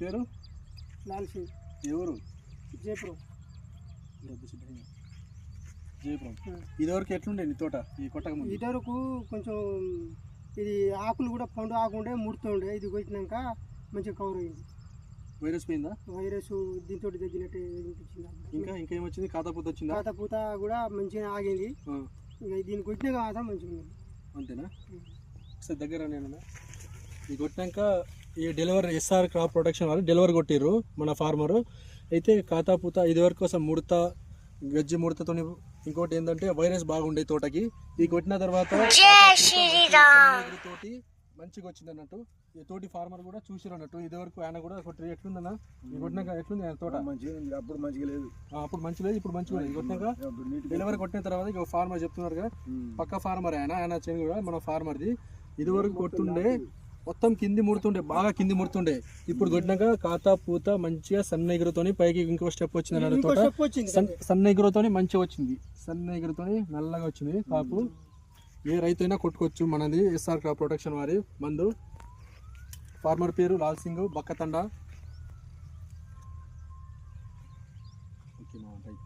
పేరు? లాల్ సింగ్. ఎవరు? జయపురం జయపురం ఇదివరకు ఎట్లుండే నీ తోట ఈ కొట్టక ముందు? ఇదివరకు కొంచెం ఇది ఆకులు కూడా పండు ఆకుండే ముడుతుండే ఇది కొట్టినాక మంచిగా కవర్ అయింది. వైరస్ పోయిందా? వైరస్ దీంతో తగ్గినట్టు. ఇంకా ఇంకా ఏమొచ్చింది? కాతాపూత వచ్చిందా? పాత పూత కూడా మంచిగా ఆగింది. ఇక దీన్ని కొట్టినాక మాత్రం మంచిగా ఉంది అంతేనా ఒకసారి దగ్గర నేను ఇది కొట్టినాక ఈ delivery S R crop protection వాళ్ళు డెలివరీ కొట్టిర్రు మన ఫార్మరు అయితే కాతాపూత ఇది వరకు కోసం ముడత గజ్జి ముడతతో ఇంకోటి ఏంటంటే వైరస్ బాగుండే తోటకి. ఈ కొట్టిన తర్వాత తోటి మంచిగా వచ్చింది అన్నట్టు ఈ తోటి ఫార్మర్ కూడా చూసిరు అన్నట్టు. ఇది వరకు ఆయన కూడా కొట్టి ఎట్లుందన్న? ఈ కొట్టినాక ఎట్లుంది ఆయన తోట? మంచిగా అప్పుడు మంచిగా లేదు. అప్పుడు మంచిగా లేదు ఇప్పుడు మంచిగా ఉంది. ఇది కొట్టినాక డెలివరీ కొట్టిన తర్వాత ఇక ఫార్మర్ చెప్తున్నారు కదా. పక్క ఫార్మర్ ఆయన ఆయన చేను కూడా మన ఫార్మర్ది ఇది వరకు కొడుతుండే మొత్తం కింది ముడుతుండే బాగా కింది ముడుతుండే. ఇప్పుడు కొట్టినాక కాతా పూత మంచిగా సన్న ఎగురుతోని పైకి ఇంకో స్టెప్ వచ్చింది అన్నట్టు తోట. సన్న ఎగురుతోని మంచిగా వచ్చింది. సన్న ఎగురుతోని నల్లగా వచ్చింది కాపు. ఏ రైతు అయినా కొట్టుకోవచ్చు మనది ఎస్ఆర్ క్రాప్ ప్రొటెక్షన్ వారి మందు. ఫార్మర్ పేరు లాల్ సింగ్ బక్కతండ. Okay right